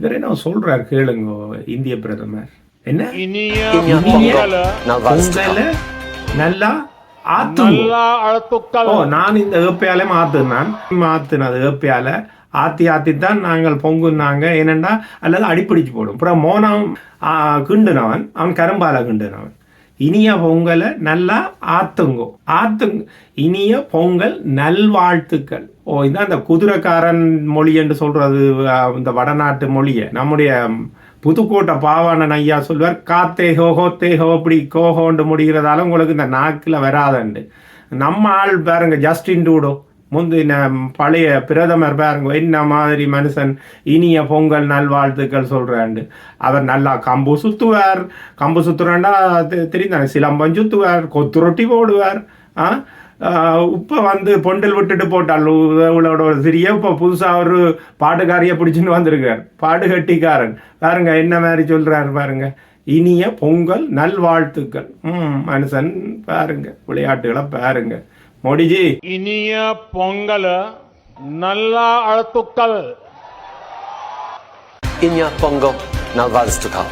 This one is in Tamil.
இவர் என்ன சொல்றார் கேளுங்க இந்திய பிரதமர். என்ன? நல்லா ஓ நான் இந்த ஏப்பையாலே மாத்துனான் மாத்துனது ஏப்பையால. ஆத்தி ஆத்தி தான் நாங்கள் பொங்குனாங்க. ஏனண்டா அல்லது அடிப்பிடிச்சு போடும். அப்புறம் மோனம் கிண்டுனவன். அவன் கரும்பால கிண்டுனவன். இனிய பொங்கலை நல்லா ஆத்துங்கோ. ஆத்துங்க இனிய பொங்கல் நல்வாழ்த்துக்கள். ஓ இதான் அந்த குதிரைக்காரன் மொழி என்று சொல்றது இந்த வடநாட்டு மொழியை. நம்முடைய புதுக்கோட்டை பாவாணன் ஐயா சொல்வார் காத்தே ஹோஹோ தேஹோ அப்படி கோஹோண்டு முடிகிறதால உங்களுக்கு இந்த நாக்கில் வராதண்டு. நம்ம ஆள் பாருங்க ஜஸ்டின் டூடோ முந்தின பழைய பிரதமர் பாருங்க என்ன மாதிரி மனுஷன் இனிய பொங்கல் நல்வாழ்த்துக்கள் சொல்றாண்டு. அவர் நல்லா கம்பு சுத்துவார். கம்பு சுத்துறாண்டா தெரிந்தாங்க சிலம்பம் சுத்துவார் கொத்து ரொட்டி போடுவார். ஆ? இப்போ வந்து பொண்டல் விட்டுட்டு போட்டால் இவளோட ஒரு சிறிய இப்போ புதுசாக ஒரு பாட்டுக்காரியை பிடிச்சின்னு வந்திருக்கார். பாடு கட்டிக்காரன் பாருங்க என்ன மாதிரி சொல்றாரு பாருங்க. இனிய பொங்கல் நல்வாழ்த்துக்கள். ம் மனுஷன் பாருங்க விளையாட்டுகளை பாருங்க. மோடிஜி. இனிய பொங்கல நல்லா அழுத்துக்கள். இனிய பொங்கல் நல்வாழ்த்துக்கள்